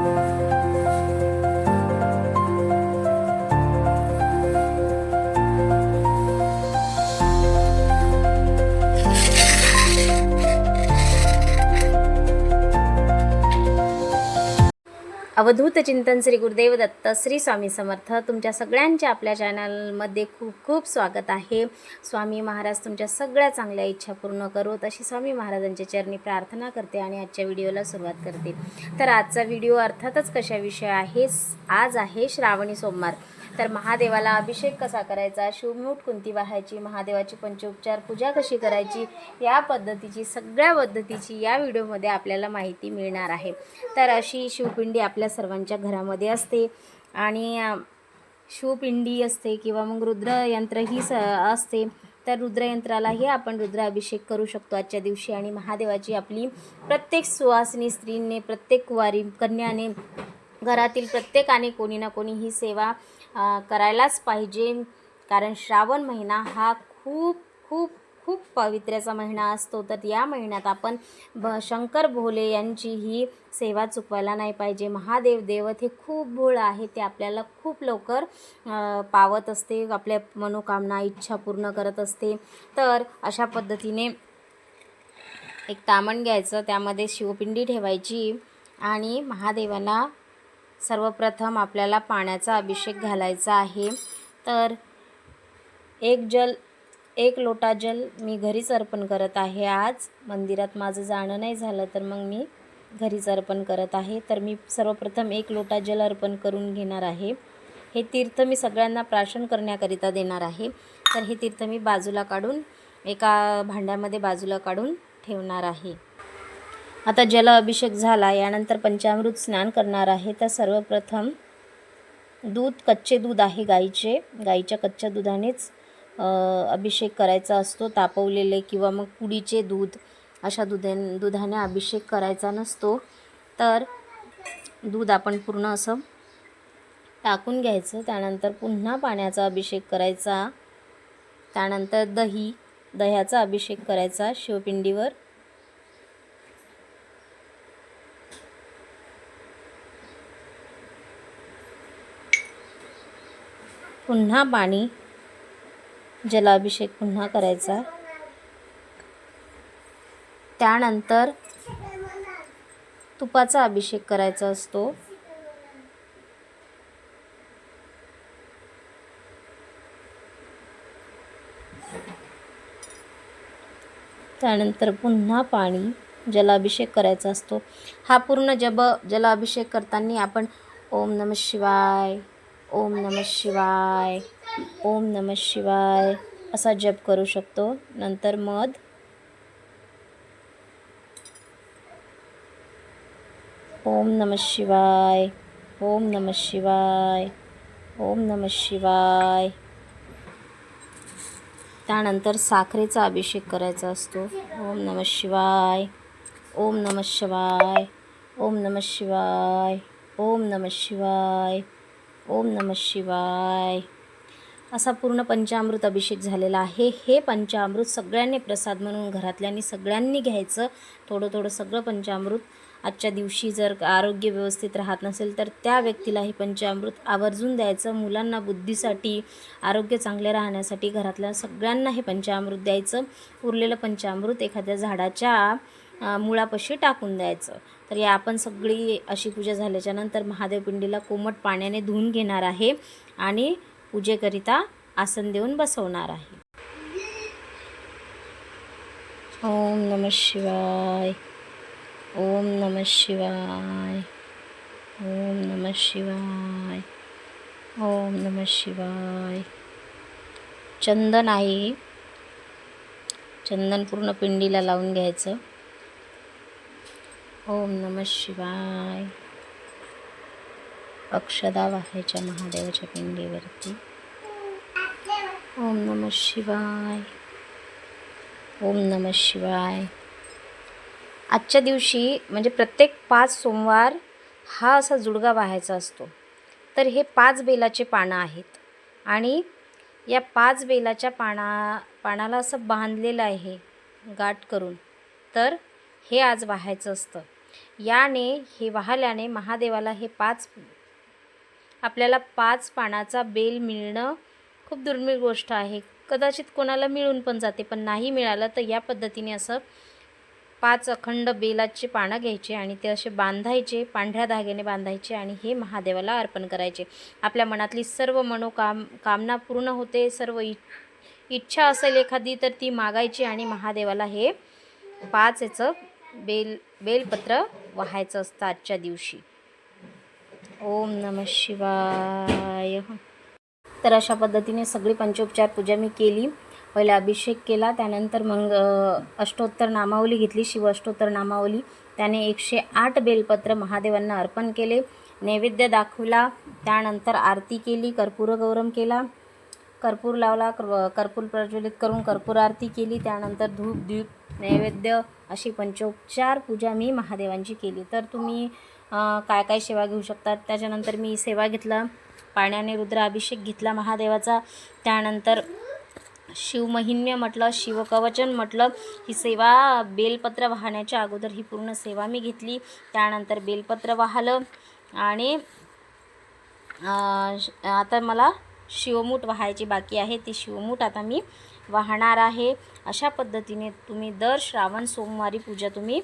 Música Avadhoot चिंतन श्री गुरुदेव दत्त श्री स्वामी समर्थ तुमच्या सगळ्यांचे आपल्या चॅनलमध्ये खूप खूप स्वागत आहे. स्वामी महाराज तुमच्या सगळ्या चांगल्या इच्छा पूर्ण करोत अशी स्वामी महाराजांच्या चरणी प्रार्थना करते आणि आजच्या व्हिडिओला सुरुवात करते. तर आजचा व्हिडिओ अर्थातच कशाविषयी आहे? आज आहे श्रावणी सोमवार. तर महादेवाला अभिषेक कसा करायचा? शिवमूठ कोणती वाहायची महादेवाची पंचोपचार पूजा कशी करायची? या पद्धतीची सगळ्या पद्धतीची या व्हिडिओमध्ये आपल्याला माहिती मिळणार आहे. तर अशी शिवपिंडी आपल्या सर्वांच्या घरामध्ये असते आणि शिवपिंडी असते किंवा मग रुद्रयंत्र ही स असते. तर रुद्रयंत्रालाही आपण रुद्राभिषेक करू शकतो आजच्या दिवशी आणि महादेवाची आपली प्रत्येक सुवासिनी स्त्रीने प्रत्येक कुवारी कन्याने घरातील प्रत्येकाने कोणी ना कोणी ही सेवा करायलाच पाहिजे. कारण श्रावण महिना हा खूप खूप खूप पवित्र्याचा महिना असतो. तर या महिन्यात आपण भ शंकर भोले यांची ही सेवा चुकवायला नाही पाहिजे. महादेव देवत हे खूप भोळ आहे. ते आपल्याला खूप लवकर पावत असते. आपल्या मनोकामना इच्छा पूर्ण करत असते. तर अशा पद्धतीने एक तामण घ्यायचं. त्यामध्ये शिवपिंडी ठेवायची आणि महादेवाला सर्वप्रथम आपल्याला पाण्याचा अभिषेक घालायचा आहे. तर एक जल एक लोटा जल मी घरीच अर्पण करत आहे आज. मंदिरात माझं जाणं नाही झालं तर मग मी घरीच अर्पण करत आहे. तर मी सर्वप्रथम एक लोटा जल अर्पण करून घेणार आहे. हे तीर्थ मी सगळ्यांना प्राशन करण्याकरिता देणार आहे. तर हे तीर्थ मी बाजूला काढून एका भांड्यामध्ये बाजूला काढून ठेवणार आहे. आता जल अभिषेक झाला यानंतर पंचामृत स्नान करणार आहे. तर सर्वप्रथम दूध कच्चे दूध आहे गाईचे. गाईच्या कच्च्या दुधानेच अभिषेक करायचा असतो. तापवलेले किंवा मग पुडीचे दूध अशा दुधे दुधाने अभिषेक करायचा नसतो. तर दूध आपण पूर्ण असं टाकून घ्यायचं. त्यानंतर पुन्हा पाण्याचा अभिषेक करायचा. त्यानंतर दही दह्याचा अभिषेक करायचा शिवपिंडीवर. पुन्हा पाणी जलाभिषेक पुन्हा करायचा. त्यानंतर तुपाचा अभिषेक करायचा असतो. त्यानंतर पुन्हा पाणी जलाभिषेक करायचा असतो. हा पूर्ण जब जलाभिषेक करताना आपण ओम नम शिवाय ओम नम शिवाय. ओम नम शिवाय. असा जप करू शकतो. नंतर मध. ओम नम शिवाय. ओम नम शिवाय. ओम नम शिवाय. त्यानंतर साखरेचा अभिषेक करायचा असतो. ओम नम शिवाय. ओम नम शिवाय. ओम नम शिवाय. ओम नम शिवाय. ओम नम शिवाय. असा पूर्ण पंचामृत अभिषेक झालेला आहे. हे पंचामृत सगळ्यांनी प्रसाद म्हणून घरातल्यांनी सगळ्यांनी घ्यायचं. थोडं थोडं सगळं पंचामृत. आजच्या दिवशी जर आरोग्य व्यवस्थित राहत नसेल तर त्या व्यक्तीला हे पंचामृत आवर्जून द्यायचं. मुलांना बुद्धीसाठी आरोग्य चांगले राहण्यासाठी घरातल्या सगळ्यांना हे पंचामृत द्यायचं. उरलेलं पंचामृत एखाद्या झाडाच्या मुळापाशी टाकून द्यायचं. तर या आपण सगळी अशी पूजा झाल्याच्यानंतर महादेव पिंडीला कोमट पाण्याने धुवून घेणार आहे आणि पूजेकरिता आसन देऊन बसवणार आहे. ओम नम शिवाय. ओम नम शिवाय. ओम नम शिवाय. ओम नम शिवाय. चंदन आहे. चंदन पूर्ण पिंडीला लावून घ्यायचं. ओम नम शिवाय. अक्षदा वाहायच्या महादेवाच्या पिंडीवरती. ओम नम शिवाय. ओम नम शिवाय. आजच्या दिवशी म्हणजे प्रत्येक पाच सोमवार हा असा जुडगा वाहायचा असतो. तर हे पाच बेलाचे पानं आहेत. आणि या पाच बेलाच्या पाना पानाला असं बांधलेलं आहे गाठ करून. तर हे आज वाहायचं असतं. याने हे वाहल्याने महादेवाला हे पाच आपल्याला पाच पानाचा बेल मिळणं खूप दुर्मिळ गोष्ट आहे. कदाचित कोणाला मिळून पण जाते पण नाही मिळालं तर या पद्धतीने असं पाच अखंड बेलाचे पानं घ्यायचे आणि ते असे बांधायचे पांढऱ्या धाग्याने बांधायचे आणि हे महादेवाला अर्पण करायचे. आपल्या मनातली सर्व मनोकाम कामना पूर्ण होते सर्व इ इच्छा असेल एखादी तर ती मागायची आणि महादेवाला हे पाच याचं बेल बेलपत्र वाहायचं असतं आजच्या दिवशी. ओम नम शिवाय. तर अशा पद्धतीने सगळी पंचोपचार पूजा मी केली. पहिला अभिषेक केला त्यानंतर मग अष्टोत्तर नामावली घेतली शिव अष्टोत्तर नामावली. त्याने एकशे आठ बेलपत्र महादेवांना अर्पण केले. नैवेद्य दाखवला त्यानंतर आरती केली कर्पूर गौरम केला. कर्पूर लावला कर्पूर प्रज्वलित करून कर्पूर आरती केली त्यानंतर धूप दीप नैवेद्य अशी पंचोपचार पूजा मी महादेवांची केली. तर तुम्ही काय काय सेवा घेऊ शकतात त्याच्यानंतर मी सेवा घेतला. पाण्याने रुद्राभिषेक घेतला महादेवाचा. त्यानंतर शिवमहिन्य म्हटलं शिवकवचन म्हटलं ही सेवा बेलपत्र वाहण्याच्या अगोदर ही पूर्ण सेवा मी घेतली. त्यानंतर बेलपत्र वाहलं आणि आता मला शिवमूठ वाहायची बाकी आहे. ती शिवमूठ आता मी वाहणार आहे. अशा पद्धतीने तुम्ही दर श्रावण सोमवारी पूजा तुम्ही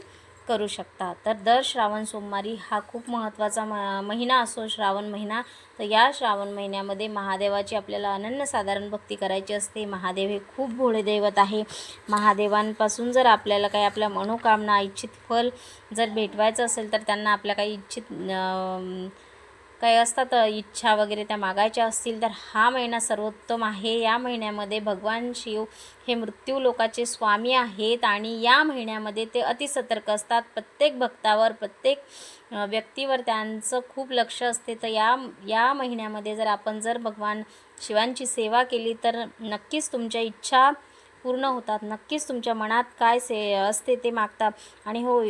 करू शकता. तर दर श्रावण सोमवारी हा खूप महत्त्वाचा म महिना असो श्रावण महिना तर या श्रावण महिन्यामध्ये महादेवाची आपल्याला अनन्यसाधारण भक्ती करायची असते. महादेव हे खूप भोळे दैवत आहे. महादेवांपासून जर आपल्याला काही आपल्या मनोकामना इच्छित फल जर भेटवायचं असेल तर त्यांना आपल्या काही इच्छित काही असतात इच्छा वगैरे त्या मागायच्या असतील तर हा महिना सर्वोत्तम आहे. या महिन्यामध्ये भगवान शिव हे मृत्यू लोकाचे स्वामी आहेत आणि या महिन्यामध्ये ते अतिसतर्क असतात. प्रत्येक भक्तावर प्रत्येक व्यक्तीवर त्यांचं खूप लक्ष असते. तर या या महिन्यामध्ये जर आपण जर भगवान शिवांची सेवा केली तर नक्कीच तुमच्या इच्छा पूर्ण होतात. नक्कीच तुमच्या मनात काय से असते ते मागतात आणि हो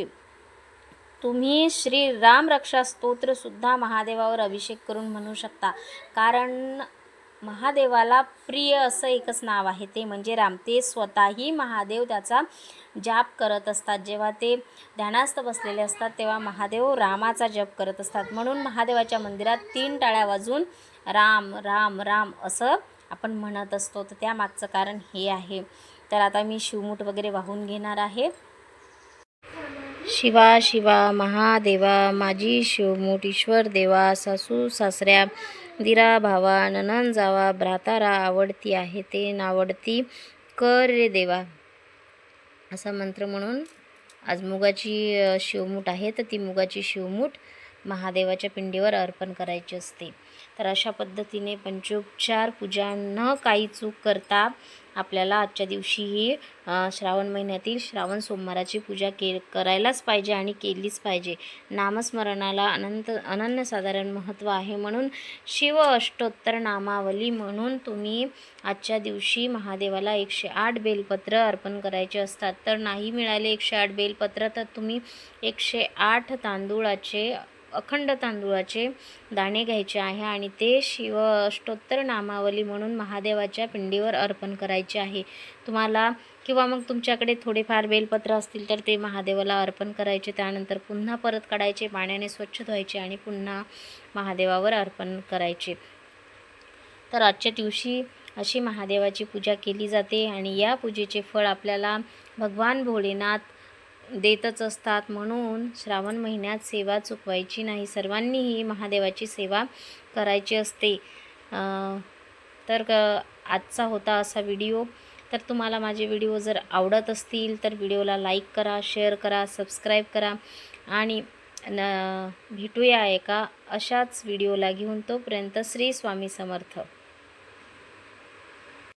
तुम्ही श्री राम रक्षा स्तोत्रसुद्धा महादेवावर अभिषेक करून म्हणू शकता. कारण महादेवाला प्रिय असं एकच नाव आहे. ते म्हणजे राम. ते स्वतःही महादेव त्याचा जाप करत असतात. जेव्हा ते ध्यानास्थ बसलेले असतात तेव्हा महादेव रामाचा जप करत असतात. म्हणून महादेवाच्या मंदिरात तीन टाळ्या वाजून राम राम राम असं आपण म्हणत असतो. तर त्यामागचं कारण हे आहे. तर आता मी शिवमूठ वगैरे वाहून घेणार आहे. शिवा शिवा महादेवा माझी शिवमूठ ईश्वर देवा सासू सासऱ्या दिरा भावा ननन जावा भ्रातारा आवडती आहे ते नावडती कर रे देवा. असा मंत्र म्हणून आज मुगाची शिवमूठ आहे तर ती मुगाची शिवमूठ महादेवाच्या पिंडीवर अर्पण करायची असते. तर अशा पद्धतीने पंचोपचार पूजा न काही चूक करता आपल्याला आजच्या दिवशी ही श्रावण महिन्यातील श्रावण सोमवाराची पूजा के करायलाच पाहिजे आणि केलीच पाहिजे. नामस्मरणाला अनंत अनन्यसाधारण महत्त्व आहे म्हणून शिव अष्टोत्तर नामावली म्हणून तुम्ही आजच्या दिवशी महादेवाला एकशे आठ बेलपत्र अर्पण करायचे असतात. तर नाही मिळाले एकशे आठ बेलपत्र तर तुम्ही एकशे आठ तांदूळाचे अखंड तांदूळाचे दाणे घ्यायचे आहे आणि ते शिव अष्टोत्तर नामावली म्हणून महादेवाच्या पिंडीवर अर्पण करायचे आहे. तुम्हाला किंवा मग तुमच्याकडे थोडेफार बेलपत्र असतील तर ते महादेवाला अर्पण करायचे. त्यानंतर पुन्हा परत काढायचे पाण्याने स्वच्छ धुवायचे आणि पुन्हा महादेवावर अर्पण करायचे. तर आजच्या दिवशी अशी महादेवाची पूजा केली जाते आणि या पूजेचे फळ आपल्याला भगवान भोलेनाथ देतच असतात. म्हणून श्रावण महिन्यात सेवा चुकवायची नाही. सर्वांनीही महादेवाची सेवा करायची असते. तर क- आजचा होता असा व्हिडिओ. तर तुम्हाला माझे व्हिडिओ जर आवडत असतील तर व्हिडिओला लाईक करा शेअर करा सबस्क्राईब करा आणि न भेटूया एका अशाच व्हिडिओला घेऊन तोपर्यंत श्री स्वामी समर्थ.